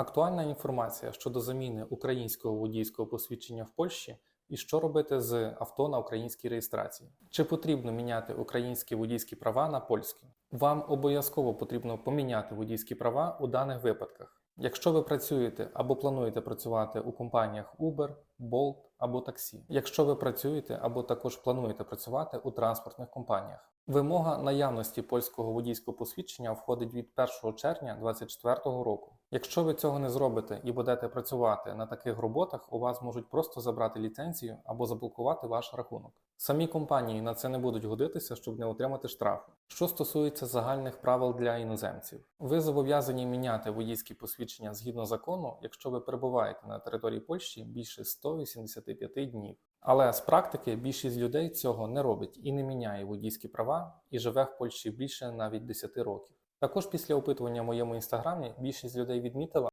Актуальна інформація щодо заміни українського водійського посвідчення в Польщі і що робити з авто на українській реєстрації. Чи потрібно міняти українські водійські права на польські? Вам обов'язково потрібно поміняти водійські права у даних випадках. Якщо ви працюєте або плануєте працювати у компаніях Uber, Bolt або таксі, якщо ви працюєте або також плануєте працювати у транспортних компаніях. Вимога наявності польського водійського посвідчення входить від 1 червня 2024 року. Якщо ви цього не зробите і будете працювати на таких роботах, у вас можуть просто забрати ліцензію або заблокувати ваш рахунок. Самі компанії на це не будуть годитися, щоб не отримати штрафу. Що стосується загальних правил для іноземців, ви зобов'язані міняти водійські посвідчення згідно закону, якщо ви перебуваєте на території Польщі більше 185 днів. Але з практики більшість людей цього не робить і не міняє водійські права і живе в Польщі більше навіть 10 років. Також після опитування в моєму інстаграмі більшість людей відмітила,